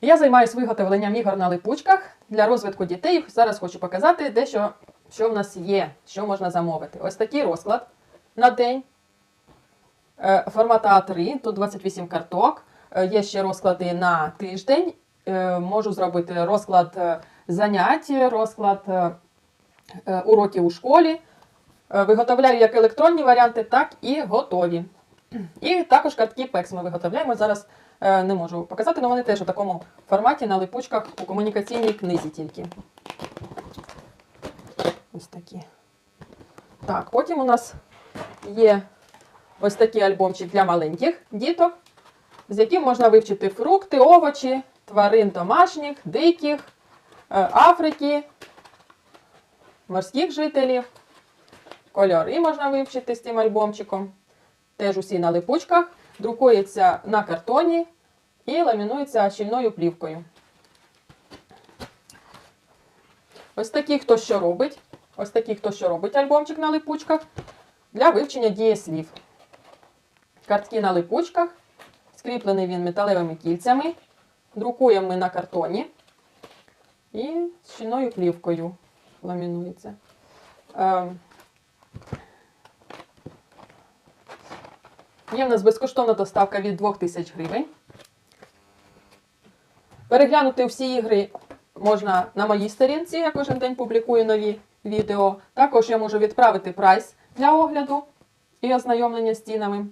Я займаюся виготовленням ігор на липучках для розвитку дітей. Зараз хочу показати дещо, що в нас є, що можна замовити. Ось такий розклад на день. Е, Формат А3, тут 28 карток. Е, Є ще розклади на тиждень. Е, Можу зробити розклад занять, розклад уроків у школі. Виготовляю як електронні варіанти, так і готові. І також картки PEX ми виготовляємо. Зараз не можу показати, але вони теж у такому форматі на липучках у комунікаційній книзі тільки. Ось такі. Так, потім у нас є ось такий альбомчик для маленьких діток, з яким можна вивчити фрукти, овочі, тварин домашніх, диких, е, Африки, морських жителів. Кольори можна вивчити з цим альбомчиком. Теж усі на липучках. Друкується на картоні і ламінується щільною плівкою. Ось такий хто що робить. Ось такий хто що робить альбомчик на липучках для вивчення дієслів. Картки на липучках. Скріплений він металевими кільцями. Друкуємо ми на картоні. І щільною плівкою ламінується. Є в нас безкоштовна доставка від 2000 гривень. Переглянути всі ігри можна на моїй сторінці, я кожен день публікую нові відео. Також я можу відправити прайс для огляду і ознайомлення з цінами.